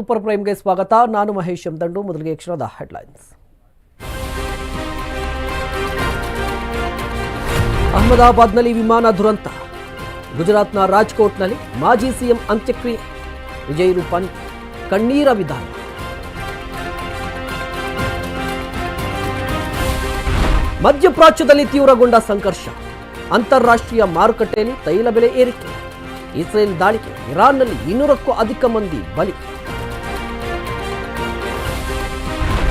Super ಪ್ರೈಮ್ಗೆ ಸ್ವಾಗತ. ನಾನು ಮಹೇಶ್ ದಂಡು ಮೊದಲಿಗೆ ಕ್ಷಣದ ಹೆಡ್ಲೈನ್ಸ್ ಅಹಮದಾಬಾದ್ನಲ್ಲಿ ವಿಮಾನ ದುರಂತ. ಗುಜರಾತ್ನ ರಾಜ್ಕೋಟ್ನಲ್ಲಿ ಮಾಜಿ ಸಿಎಂ ಅಂತ್ಯಕ್ರಿಯೆ. ವಿಜಯ್ ರೂಪಾನಿ, ಕಣ್ಣೀರ ವಿಧಾನ ಮಧ್ಯಪ್ರಾಚ್ಯದಲ್ಲಿ ತೀವ್ರಗೊಂಡ ಸಂಘರ್ಷ. ಅಂತಾರಾಷ್ಟ್ರೀಯ ಮಾರುಕಟ್ಟೆಯಲ್ಲಿ ತೈಲ ಬೆಲೆ ಏರಿಕೆ. ಇಸ್ರೇಲ್ ದಾಳಿಗೆ ಇರಾನ್ನಲ್ಲಿ ಇನ್ನೂರಕ್ಕೂ ಅಧಿಕ ಮಂದಿ ಬಲಿ.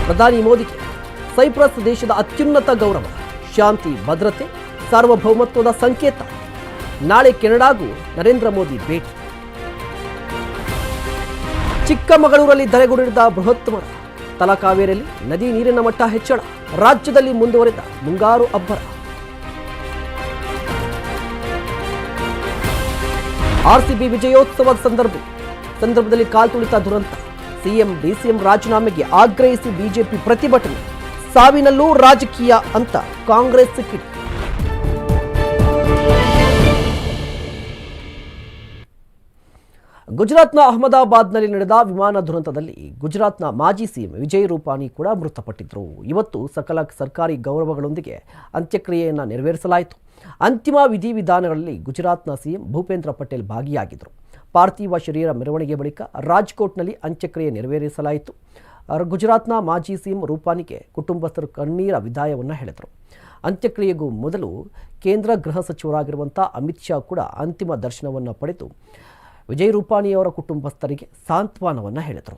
ಪ್ರಧಾನಿ ಮೋದಿಗೆ ಸೈಪ್ರಸ್ ದೇಶದ ಅತ್ಯುನ್ನತ ಗೌರವ, ಶಾಂತಿ, ಭದ್ರತೆ, ಸಾರ್ವಭೌಮತ್ವದ ಸಂಕೇತ. ನಾಳೆ ಕೆನಡಾಗೂ ನರೇಂದ್ರ ಮೋದಿ ಭೇಟಿ. ಚಿಕ್ಕಮಗಳೂರಲ್ಲಿ ಧರೆಗುಡಿದ ಬೃಹತ್ ಮರ, ತಲಕಾವೇರಿಯಲ್ಲಿ ನದಿ ನೀರಿನ ಮಟ್ಟ ಹೆಚ್ಚಳ, ರಾಜ್ಯದಲ್ಲಿ ಮುಂದುವರೆದ ಮುಂಗಾರು ಅಬ್ಬರ. ಆರ್ಸಿಬಿ ವಿಜಯೋತ್ಸವದ ಸಂದರ್ಭ, ಸಂದರ್ಭದಲ್ಲಿ ಕಾಲ್ತುಳಿತ ದುರಂತ. ಸಿಎಂ, ಡಿಸಿಎಂ ರಾಜೀನಾಮೆಗೆ ಆಗ್ರಹಿಸಿ ಬಿಜೆಪಿ ಪ್ರತಿಭಟನೆ. ಸಾವಿನಲ್ಲೂ ರಾಜಕೀಯ ಅಂತ ಕಾಂಗ್ರೆಸ್ ಕಿಡಿ ಗುಜರಾತ್ನ ಅಹಮದಾಬಾದ್ನಲ್ಲಿ ನಡೆದ ವಿಮಾನ ದುರಂತದಲ್ಲಿ ಗುಜರಾತ್ನ ಮಾಜಿ ಸಿಎಂ ವಿಜಯ್ ರೂಪಾನಿ ಕೂಡ ಮೃತಪಟ್ಟಿದ್ದರು ಇವತ್ತು ಸಕಲ ಸರ್ಕಾರಿ ಗೌರವಗಳೊಂದಿಗೆ ಅಂತ್ಯಕ್ರಿಯೆಯನ್ನು ನೆರವೇರಿಸಲಾಯಿತು. ಅಂತಿಮ ವಿಧಿವಿಧಾನಗಳಲ್ಲಿ ಗುಜರಾತ್ನ ಸಿಎಂ ಭೂಪೇಂದ್ರ ಪಟೇಲ್ ಭಾಗಿಯಾಗಿದ್ದರು ಪಾರ್ಥಿವ ಶರೀರ ಮೆರವಣಿಗೆ ಬಳಿಕ ರಾಜ್ಕೋಟ್ನಲ್ಲಿ ಅಂತ್ಯಕ್ರಿಯೆ ನೆರವೇರಿಸಲಾಯಿತು. ಗುಜರಾತ್ನ ಮಾಜಿ ಸಿಎಂ ರೂಪಾನಿಗೆ ಕುಟುಂಬಸ್ಥರು ಕಣ್ಣೀರ ವಿದಾಯವನ್ನು ಹೇಳಿದರು. ಅಂತ್ಯಕ್ರಿಯೆಗೂ ಮೊದಲು ಕೇಂದ್ರ ಗೃಹ ಸಚಿವರಾಗಿರುವಂಥ ಅಮಿತ್ ಶಾ ಕೂಡ ಅಂತಿಮ ದರ್ಶನವನ್ನು ಪಡೆದು ವಿಜಯ್ ರೂಪಾನಿಯವರ ಕುಟುಂಬಸ್ಥರಿಗೆ ಸಾಂತ್ವನವನ್ನು ಹೇಳಿದರು.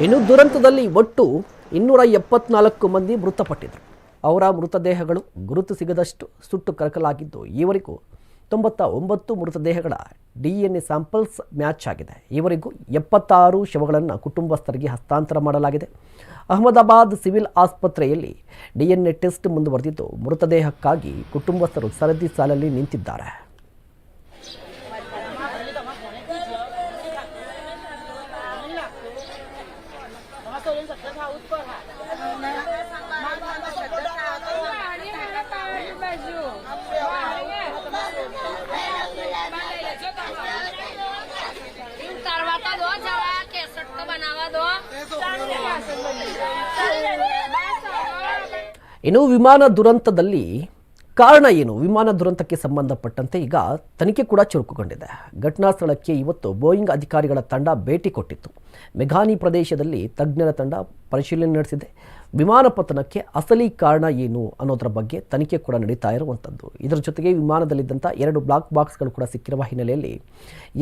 ಇನ್ನು ದುರಂತದಲ್ಲಿ ಒಟ್ಟು ಇನ್ನೂರ ಎಪ್ಪತ್ನಾಲ್ಕು ಮಂದಿ ಮೃತಪಟ್ಟಿದ್ರು ಅವರ ಮೃತದೇಹಗಳು ಗುರುತು ಸಿಗದಷ್ಟು ಸುಟ್ಟು ಕರಕಲಾಗಿದ್ದು ಈವರೆಗೂ ತೊಂಬತ್ತ ಒಂಬತ್ತು ಮೃತದೇಹಗಳ D N A samples match ಆಗಿದೆ. ಈವರೆಗೂ ಎಪ್ಪತ್ತಾರು ಶವಗಳನ್ನು ಕುಟುಂಬಸ್ಥರಿಗೆ ಹಸ್ತಾಂತರ ಮಾಡಲಾಗಿದೆ. ಅಹಮದಾಬಾದ್ ಸಿವಿಲ್ ಆಸ್ಪತ್ರೆಯಲ್ಲಿ ಡಿ ಎನ್ ಎ ಟೆಸ್ಟ್ ಮುಂದುವರೆದಿದ್ದು ಮೃತದೇಹಕ್ಕಾಗಿ ಕುಟುಂಬಸ್ಥರು ಸರದಿ ಸಾಲಲ್ಲಿ ನಿಂತಿದ್ದಾರೆ. ಇನ್ನು ವಿಮಾನ ದುರಂತದಲ್ಲಿ ಕಾರಣ ಏನು? ವಿಮಾನ ದುರಂತಕ್ಕೆ ಸಂಬಂಧಪಟ್ಟಂತೆ ಈಗ ತನಿಖೆ ಕೂಡ ಚುರುಕುಗೊಂಡಿದೆ. ಘಟನಾ ಸ್ಥಳಕ್ಕೆ ಇವತ್ತು ಬೋಯಿಂಗ್ ಅಧಿಕಾರಿಗಳ ತಂಡ ಭೇಟಿ ಕೊಟ್ಟಿತ್ತು. ಮೆಘಾನಿ ಪ್ರದೇಶದಲ್ಲಿ ತಜ್ಞರ ತಂಡ ಪರಿಶೀಲನೆ ನಡೆಸಿದೆ. ವಿಮಾನ ಪತನಕ್ಕೆ ಅಸಲಿ ಕಾರಣ ಏನು ಅನ್ನೋದರ ಬಗ್ಗೆ ತನಿಖೆ ಕೂಡ ನಡೀತಾ ಇರುವಂಥದ್ದು. ಇದರ ಜೊತೆಗೆ ವಿಮಾನದಲ್ಲಿದ್ದಂಥ ಎರಡು ಬ್ಲಾಕ್ ಬಾಕ್ಸ್ಗಳು ಕೂಡ ಸಿಕ್ಕಿರುವ ಹಿನ್ನೆಲೆಯಲ್ಲಿ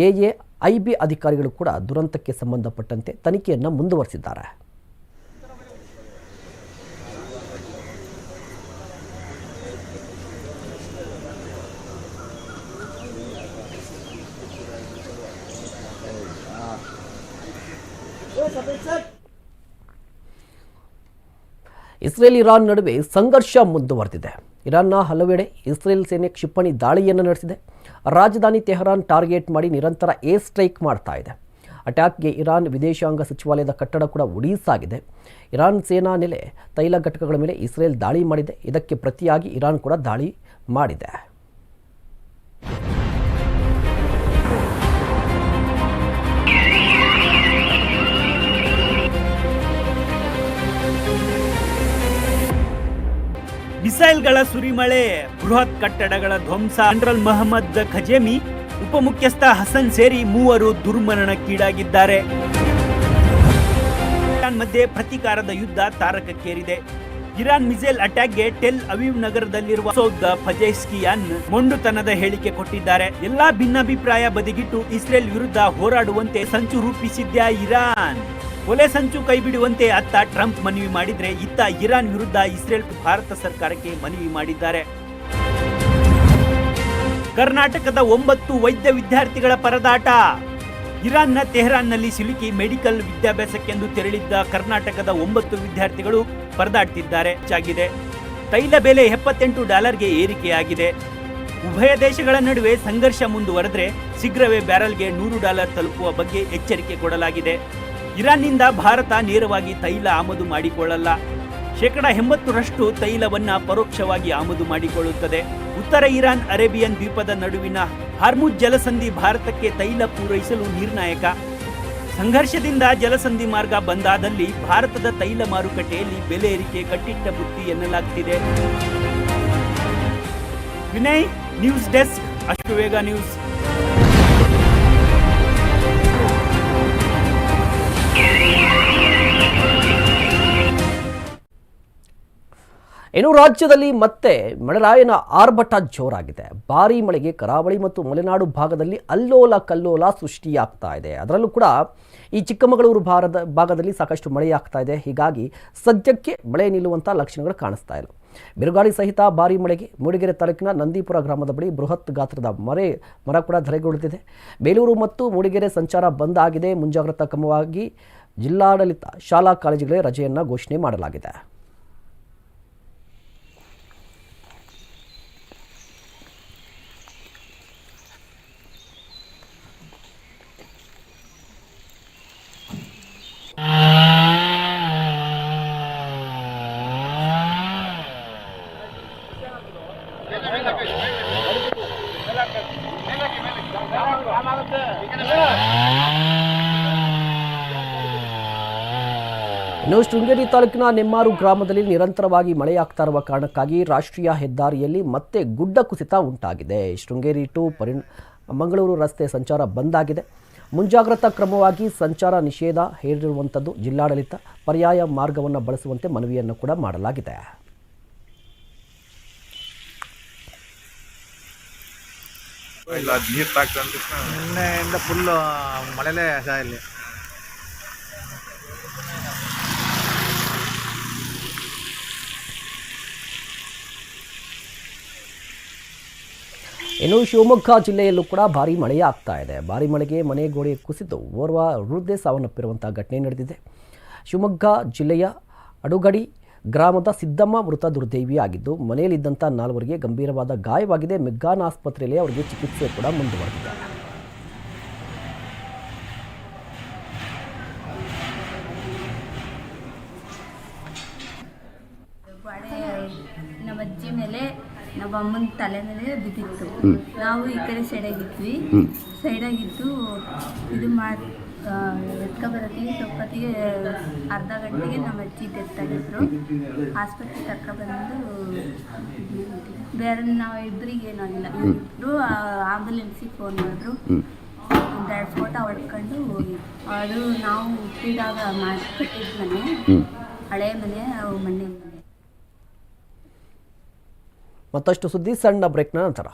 ಎ ಎ ಐ ಬಿ ಅಧಿಕಾರಿಗಳು ಕೂಡ ದುರಂತಕ್ಕೆ ಸಂಬಂಧಪಟ್ಟಂತೆ ತನಿಖೆಯನ್ನು ಮುಂದುವರಿಸಿದ್ದಾರೆ. ಇಸ್ರೇಲ್ ಇರಾನ್ ನಡುವೆ ಸಂಘರ್ಷ ಮುಂದುವರೆದಿದೆ. ಇರಾನ್ನ ಹಲವೆಡೆ ಇಸ್ರೇಲ್ ಸೇನೆ ಕ್ಷಿಪಣಿ ದಾಳಿಯನ್ನು ನಡೆಸಿದೆ. ರಾಜಧಾನಿ ತೆಹರಾನ್ ಟಾರ್ಗೆಟ್ ಮಾಡಿ ನಿರಂತರ ಏರ್ ಸ್ಟ್ರೈಕ್ ಮಾಡ್ತಾ ಇದೆ. ಅಟ್ಯಾಕ್ಗೆ ಇರಾನ್ ವಿದೇಶಾಂಗ ಸಚಿವಾಲಯದ ಕಟ್ಟಡ ಕೂಡ ಉಡೀಸಾಗಿದೆ. ಇರಾನ್ ಸೇನಾ ನೆಲೆ ತೈಲ ಘಟಕಗಳ ಮೇಲೆ ಇಸ್ರೇಲ್ ದಾಳಿ ಮಾಡಿದೆ. ಇದಕ್ಕೆ ಪ್ರತಿಯಾಗಿ ಇರಾನ್ ಕೂಡ ದಾಳಿ ಮಾಡಿದೆ. ಮಿಸೈಲ್ಗಳ ಸುರಿಮಳೆ, ಬೃಹತ್ ಕಟ್ಟಡಗಳ ಧ್ವಂಸ, ಜನರಲ್ ಮಹಮ್ಮದ್ ಖಜೇಮಿ, ಉಪಮುಖ್ಯಸ್ಥ ಹಸನ್ ಸೇರಿ ಮೂವರು ದುರ್ಮರಣಕ್ಕೀಡಾಗಿದ್ದಾರೆ. ಇರಾನ್ ಮಧ್ಯೆ ಪ್ರತೀಕಾರದ ಯುದ್ಧ ತಾರಕಕ್ಕೇರಿದೆ. ಇರಾನ್ ಮಿಸೈಲ್ ಅಟ್ಯಾಕ್ಗೆ ಟೆಲ್ ಅವೀವ್ ನಗರದಲ್ಲಿರುವ ಸೌದ್ದ ಫಜೈಸ್ಕಿಯಾನ್ ಮೊಂಡುತನದ ಹೇಳಿಕೆ ಕೊಟ್ಟಿದ್ದಾರೆ. ಎಲ್ಲಾ ಭಿನ್ನಾಭಿಪ್ರಾಯ ಬದಿಗಿಟ್ಟು ಇಸ್ರೇಲ್ ವಿರುದ್ಧ ಹೋರಾಡುವಂತೆ ಸಂಚು ರೂಪಿಸಿದ್ದ ಇರಾನ್? ಕೊಲೆ ಸಂಚು ಕೈಬಿಡುವಂತೆ ಅತ್ತ ಟ್ರಂಪ್ ಮನವಿ ಮಾಡಿದ್ರೆ ಇತ್ತ ಇರಾನ್ ವಿರುದ್ಧ ಇಸ್ರೇಲ್ ಭಾರತ ಸರ್ಕಾರಕ್ಕೆ ಮನವಿ ಮಾಡಿದ್ದಾರೆ. ಕರ್ನಾಟಕದ ಒಂಬತ್ತು ವೈದ್ಯ ವಿದ್ಯಾರ್ಥಿಗಳ ಪರದಾಟ. ಇರಾನ್ನ ತೆಹರಾನ್ನಲ್ಲಿ ಸಿಲುಕಿ ಮೆಡಿಕಲ್ ವಿದ್ಯಾಭ್ಯಾಸಕ್ಕೆಂದು ತೆರಳಿದ್ದ ಕರ್ನಾಟಕದ ಒಂಬತ್ತು ವಿದ್ಯಾರ್ಥಿಗಳು ಪರದಾಡ್ತಿದ್ದಾರೆ. ಹೆಚ್ಚಾಗಿದೆ. ತೈಲ ಬೆಲೆ ಎಪ್ಪತ್ತೆಂಟು ಡಾಲರ್ಗೆ ಏರಿಕೆಯಾಗಿದೆ. ಉಭಯ ದೇಶಗಳ ನಡುವೆ ಸಂಘರ್ಷ ಮುಂದುವರೆದ್ರೆ ಶೀಘ್ರವೇ ಬ್ಯಾರಲ್ಗೆ ನೂರು ಡಾಲರ್ ತಲುಪುವ ಬಗ್ಗೆ ಎಚ್ಚರಿಕೆ ಕೊಡಲಾಗಿದೆ. ಇರಾನ್ನಿಂದ ಭಾರತ ನೇರವಾಗಿ ತೈಲ ಆಮದು ಮಾಡಿಕೊಳ್ಳಲ್ಲ. ಶೇಕಡ ಎಂಬತ್ತರಷ್ಟು ತೈಲವನ್ನು ಪರೋಕ್ಷವಾಗಿ ಆಮದು ಮಾಡಿಕೊಳ್ಳುತ್ತದೆ. ಉತ್ತರ ಇರಾನ್ ಅರೇಬಿಯನ್ ದ್ವೀಪದ ನಡುವಿನ ಹಾರ್ಮುಜ್ ಜಲಸಂಧಿ ಭಾರತಕ್ಕೆ ತೈಲ ಪೂರೈಸಲು ನಿರ್ಣಾಯಕ. ಸಂಘರ್ಷದಿಂದ ಜಲಸಂಧಿ ಮಾರ್ಗ ಬಂದಾದಲ್ಲಿ ಭಾರತದ ತೈಲ ಮಾರುಕಟ್ಟೆಯಲ್ಲಿ ಬೆಲೆ ಏರಿಕೆ ಕಟ್ಟಿಟ್ಟ ಬುತ್ತಿ ಎನ್ನಲಾಗ್ತಿದೆ. ವಿನಯ್, ನ್ಯೂಸ್ ಡೆಸ್ಕ್ ಅಷ್ಟು ವೇಗ ನ್ಯೂಸ್. ಇನ್ನು ರಾಜ್ಯದಲ್ಲಿ ಮತ್ತೆ ಮಳೆರಾಯನ ಆರ್ಭಟ ಜೋರಾಗಿದೆ. ಭಾರೀ ಮಳೆಗೆ ಕರಾವಳಿ ಮತ್ತು ಮಲೆನಾಡು ಭಾಗದಲ್ಲಿ ಅಲ್ಲೋಲ ಕಲ್ಲೋಲ ಸೃಷ್ಟಿಯಾಗ್ತಾ ಇದೆ. ಅದರಲ್ಲೂ ಕೂಡ ಈ ಚಿಕ್ಕಮಗಳೂರು ಭಾರದ ಭಾಗದಲ್ಲಿ ಸಾಕಷ್ಟು ಮಳೆಯಾಗ್ತಾ ಇದೆ. ಹೀಗಾಗಿ ಸದ್ಯಕ್ಕೆ ಮಳೆ ನಿಲ್ಲುವಂಥ ಲಕ್ಷಣಗಳು ಕಾಣಿಸ್ತಾ ಇಲ್ಲ. ಬಿರುಗಾಳಿ ಸಹಿತ ಭಾರಿ ಮಳೆಗೆ ಮೂಡಿಗೆರೆ ತಾಲೂಕಿನ ನಂದೀಪುರ ಗ್ರಾಮದ ಬಳಿ ಬೃಹತ್ ಗಾತ್ರದ ಮರೆ, ಮರ ಕೂಡ ಧರೆಗೊಳ್ಳುತ್ತಿದೆ. ಬೇಲೂರು ಮತ್ತು ಮೂಡಿಗೆರೆ ಸಂಚಾರ ಬಂದ್ ಆಗಿದೆ. ಮುಂಜಾಗ್ರತಾ ಕ್ರಮವಾಗಿ ಜಿಲ್ಲಾಡಳಿತ ಶಾಲಾ ಕಾಲೇಜುಗಳಿಗೆ ರಜೆಯನ್ನು ಘೋಷಣೆ ಮಾಡಲಾಗಿದೆ. ಶೃಂಗೇರಿ ತಾಲೂಕಿನ ನೆಮ್ಮಾರು ಗ್ರಾಮದಲ್ಲಿ ನಿರಂತರವಾಗಿ ಮಳೆಯಾಗ್ತಾ ಇರುವ ಕಾರಣಕ್ಕಾಗಿ ರಾಷ್ಟ್ರೀಯ ಹೆದ್ದಾರಿಯಲ್ಲಿ ಮತ್ತೆ ಗುಡ್ಡ ಕುಸಿತ ಉಂಟಾಗಿದೆ. ಶೃಂಗೇರಿ ಟು ಪರಿ ಮಂಗಳೂರು ರಸ್ತೆ ಸಂಚಾರ ಬಂದ್ ಆಗಿದೆ. ಮುಂಜಾಗ್ರತಾ ಕ್ರಮವಾಗಿ ಸಂಚಾರ ನಿಷೇಧ ಹೇರಿರುವಂಥದ್ದು ಜಿಲ್ಲಾಡಳಿತ. ಪರ್ಯಾಯ ಮಾರ್ಗವನ್ನು ಬಳಸುವಂತೆ ಮನವಿಯನ್ನು ಕೂಡ ಮಾಡಲಾಗಿದೆ. ಇಲ್ಲ ನೀರು ತಾಕ್ತಂತ ನಿನ್ನೆಯಿಂದ ಫುಲ್ಲು ಮಳೆಲೇ ಸಹ ಇಲ್ಲಿ. ಇನ್ನು ಶಿವಮೊಗ್ಗ ಜಿಲ್ಲೆಯಲ್ಲೂ ಕೂಡ ಭಾರೀ ಮಳೆಯಾಗ್ತಾ ಇದೆ. ಭಾರೀ ಮಳೆಗೆ ಮನೆ ಗೋಡೆ ಕುಸಿದು ಓರ್ವ ವೃದ್ಧೆ ಸಾವನ್ನಪ್ಪಿರುವಂಥ ಘಟನೆ ನಡೆದಿದೆ. ಶಿವಮೊಗ್ಗ ಜಿಲ್ಲೆಯ ಅಡುಗಡಿ ಗ್ರಾಮದ ಸಿದ್ದಮ್ಮ ಮೃತ ದುರ್ದೈವಿಯಾಗಿದ್ದು ಮನೆಯಲ್ಲಿದ್ದಂಥ ನಾಲ್ವರಿಗೆ ಗಂಭೀರವಾದ ಗಾಯವಾಗಿದೆ. ಮೆಗ್ಗಾನ್ ಆಸ್ಪತ್ರೆಯಲ್ಲಿ ಅವರಿಗೆ ಚಿಕಿತ್ಸೆ ಕೂಡ ಮುಂದುವರೆದಿದೆ. ಅಮ್ಮನ ತಲೆ ಮೇಲೆ ಬಿದ್ದಿತ್ತು. ನಾವು ಈ ಕಡೆ ಸೈಡಾಗಿದ್ವಿ ಸೈಡಾಗಿದ್ದು ಇದು ಮಾಡಿ ಎತ್ಕೊಬರೋತ್ತಿಗೆ ಸ್ವಲ್ಪತ್ತಿಗೆ ಅರ್ಧ ಗಂಟೆಗೆ ನಮ್ಮ ಅಜ್ಜಿ ತೆತ್ತಾಗಿದ್ರು ಆಸ್ಪತ್ರೆ ಆಸ್ಪತ್ರೆಗೆ ಕರ್ಕೊಬಂದು ಬೇರೆ ನಾವು ಇಬ್ಬರಿಗೆ ಏನೂ ಆಗಿಲ್ಲ ಇಬ್ಬರು ಆಂಬುಲೆನ್ಸಿಗೆ ಫೋನ್ ಮಾಡಿದ್ರು. ಎರಡು ಫೋಟೋ ಹೊಡ್ಕೊಂಡು ಹೋಗಿ. ಅದು ನಾವು ಹುಟ್ಟಿದಾಗ ಮಾಡಿ ಕಟ್ಟಿದ ಮನೆ ಹಳೆ ಮನೆ ಮನೆ. ಮತ್ತಷ್ಟು ಸುದ್ದಿ ಸಣ್ಣ ಬ್ರೇಕ್ನ ನಂತರ.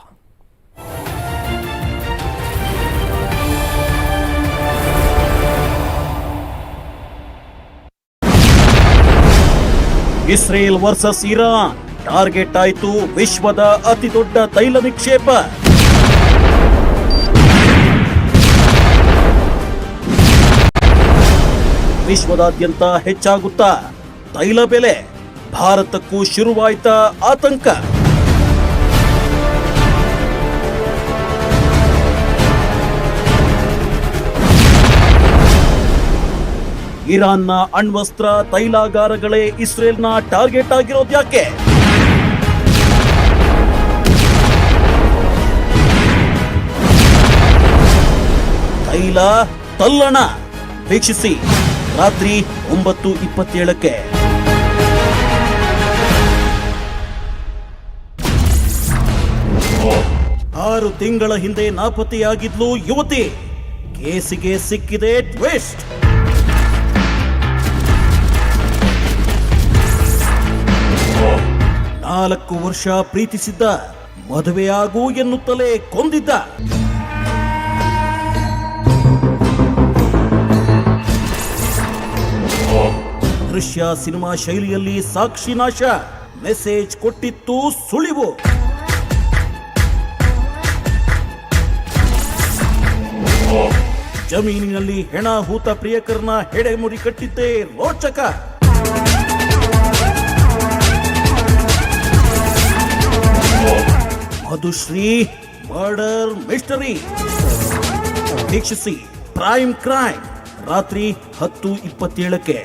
Israel versus Iran. ಟಾರ್ಗೆಟ್ ಆಯಿತು ವಿಶ್ವದ ಅತಿ ದೊಡ್ಡ ತೈಲ ನಿಕ್ಷೇಪ. ವಿಶ್ವದಾದ್ಯಂತ ಹೆಚ್ಚಾಗುತ್ತಾ ತೈಲ ಬೆಲೆ. ಭಾರತಕ್ಕೂ ಶುರುವಾಯ್ತಾ ಆತಂಕ. ಇರಾನ್ನ ಅಣ್ವಸ್ತ್ರ, ತೈಲಾಗಾರಗಳೇ ಇಸ್ರೇಲ್ನ ಟಾರ್ಗೆಟ್ ಆಗಿರೋದು ಯಾಕೆ? ತೈಲ ತಲ್ಲಣ. ವೀಕ್ಷಿಸಿ. ರಾತ್ರಿ ಒಂಬತ್ತು ಇಪ್ಪತ್ತೇಳಕ್ಕೆ. ಆರು ತಿಂಗಳ ಹಿಂದೆ ನಾಪತ್ತೆಯಾಗಿದ್ಲು ಯುವತಿ. ಕೇಸಿಗೆ ಸಿಕ್ಕಿದೆ ಟ್ವಿಸ್ಟ್. ನಾಲ್ಕು ವರ್ಷ ಪ್ರೀತಿಸಿದ್ದ, ಮದುವೆಯಾಗು ಎನ್ನುತ್ತಲೇ ಕೊಂದಿದ್ದ. ದೃಶ್ಯ ಸಿನಿಮಾ ಶೈಲಿಯಲ್ಲಿ ಸಾಕ್ಷಿ ನಾಶ, ಮೆಸೇಜ್ ಕೊಟ್ಟಿತ್ತು ಸುಳಿವು. ಜಮೀನಿನಲ್ಲಿ ಹೆಣ ಹೂತ ಪ್ರಿಯಕರನ ಹೆಡೆಮುರಿ ಕಟ್ಟಿದ್ದೇ ರೋಚಕ. ಮಧುಶ್ರೀ ಮರ್ಡರ್ ಮಿಸ್ಟರಿ ವೀಕ್ಷಿಸಿ ಪ್ರೈಮ್ ಕ್ರೈಮ್ ರಾತ್ರಿ ಹತ್ತು ಇಪ್ಪತ್ತೇಳಕ್ಕೆ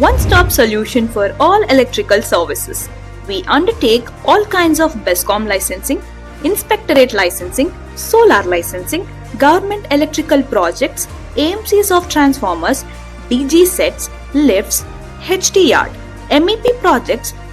one stop solution for all electrical services. We undertake all kinds of BESCOM licensing, inspectorate licensing, solar licensing, government electrical projects, AMCs of transformers, DG sets, lifts, HT yard, MEP projects,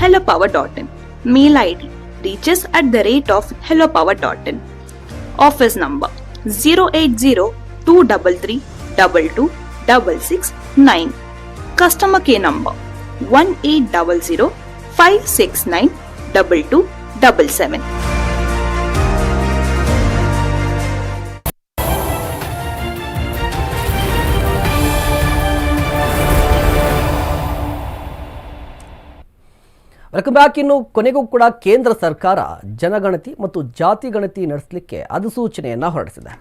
hellopower.in. Mail ID reaches at the rate of hellopower.in. Office number 080 233 22669. Customer care number 1800 569 2277. Welcome back ಇನ್ನು ಕೊನೆಗೂ ಕೂಡ ಕೇಂದ್ರ ಸರ್ಕಾರ ಜನಗಣತಿ ಮತ್ತು ಜಾತಿ ಗಣತಿ ನಡೆಸಲಿಕ್ಕೆ ಅಧಿಸೂಚನೆಯನ್ನು ಹೊರಡಿಸಿದೆ.